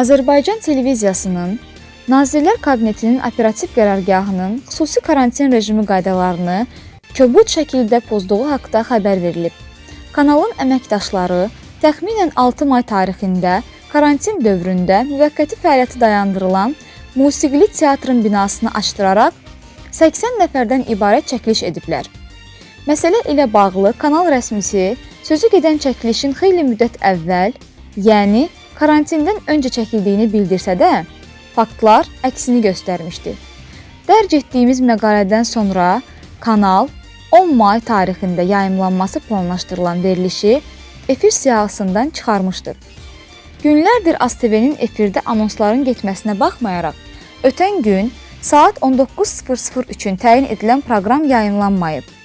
Azərbaycan televiziyasının Nazirlər Kabinetinin operativ qərargahının xüsusi karantin rejimi qaydalarını kobud şəkildə pozduğu haqqında xəbər verilib. Kanalın əməkdaşları təxminən 6 may tarixində karantin dövründə müvəqqəti fəaliyyəti dayandırılan Musiqili teatrın binasını açdıraraq 80 nəfərdən ibarət çəkiliş ediblər. Məsələ ilə bağlı kanal rəsmisi sözü gedən çəkilişin xeyli müddət əvvəl, yəni karantindən öncə çəkildiyini bildirsə də, faktlar əksini göstərmişdi. Dərc etdiyimiz məqalədən sonra kanal 10 may tarixində yayımlanması planlaşdırılan verilişi efir siyahısından çıxarmışdır. Günlərdir ASTV-nin efirdə anonsların getməsinə baxmayaraq, ötən gün saat 19:00 üçün təyin edilən proqram yayımlanmayıb.